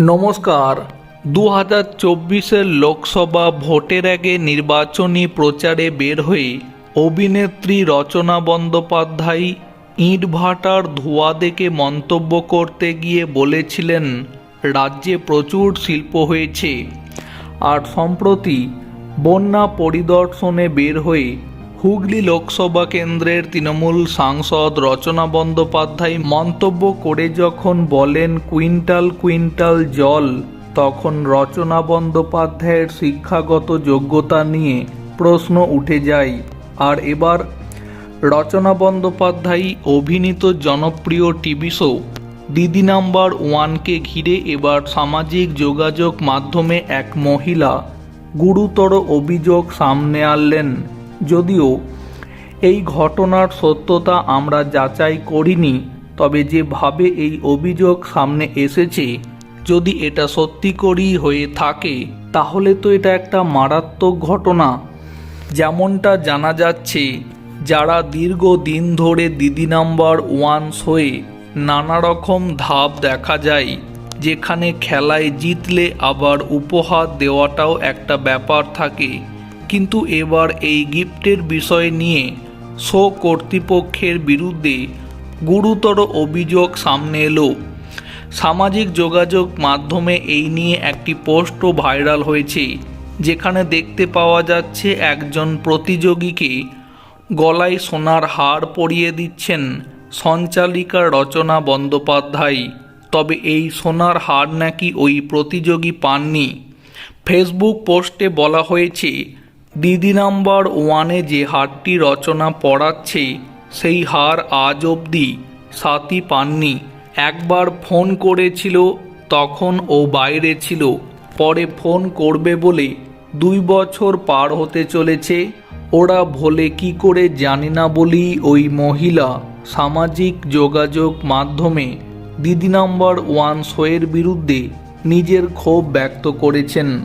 নমস্কার। দু হাজার চব্বিশের লোকসভা ভোটের আগে নির্বাচনী প্রচারে বের হয়ে অভিনেত্রী রচনা বন্দ্যোপাধ্যায় ইটভাটার ধোঁয়া দেখে মন্তব্য করতে গিয়ে বলেছিলেন, রাজ্যে প্রচুর শিল্প হয়েছে। আর সম্প্রতি বন্যা পরিদর্শনে বের হয়ে হুগলি লোকসভা কেন্দ্রের তৃণমূল সাংসদ রচনা বন্দ্যোপাধ্যায় মন্তব্য করে যখন বলেন, কুইন্টাল কুইন্টাল জল তখন রচনা বন্দ্যোপাধ্যায়ের শিক্ষাগত যোগ্যতা নিয়ে প্রশ্ন উঠে যায়। আর এবার রচনা বন্দ্যোপাধ্যায় অভিনীত জনপ্রিয় টিভি শো, দিদি নাম্বার ওয়ানকে ঘিরে এবার সামাজিক যোগাযোগ মাধ্যমে এক মহিলা গুরুতর অভিযোগ সামনে আনলেন। যদিও এই ঘটনার সত্যতা আমরা যাচাই করিনি, তবে যেভাবে এই অভিযোগ সামনে এসেছে, যদি এটা সত্যি করেই হয়ে থাকে, তাহলে তো এটা একটা মারাত্মক ঘটনা। যেমনটা জানা যাচ্ছে, যারা দীর্ঘ দিন ধরে দিদি নাম্বার ওয়ান শোয়ে নানা রকম ধাপ দেখা যায়, যেখানে খেলায় জিতলে আবার উপহার দেওয়াটাও একটা ব্যাপার থাকে। কিন্তু এবার এই গিফটের বিষয় নিয়ে শো কর্তৃপক্ষের বিরুদ্ধে গুরুতর অভিযোগ সামনে এলো। সামাজিক যোগাযোগ মাধ্যমে এই নিয়ে একটি পোস্টও ভাইরাল হয়েছে, যেখানে দেখতে পাওয়া যাচ্ছে একজন প্রতিযোগীকে গলায় সোনার হার পরিয়ে দিচ্ছেন সঞ্চালিকা রচনা বন্দ্যোপাধ্যায়। তবে এই সোনার হার নাকি ওই প্রতিযোগী পাননি। ফেসবুক পোস্টে বলা হয়েছে দিদি নাম্বার ওয়ানে যে হারটি রচনা পড়াচ্ছে, সেই হার আজ অবধি সাথী পাননি। একবার ফোন করেছিল, তখন ও বাইরে ছিল। পরে ফোন করবে বলে দুই বছর পার হতে চলেছে। ওরা ভোলে কি করে জানি না বলেই ওই মহিলা সামাজিক যোগাযোগ মাধ্যমে দিদি নাম্বার ওয়ান শোয়ের বিরুদ্ধে নিজের ক্ষোভ ব্যক্ত করেছেন।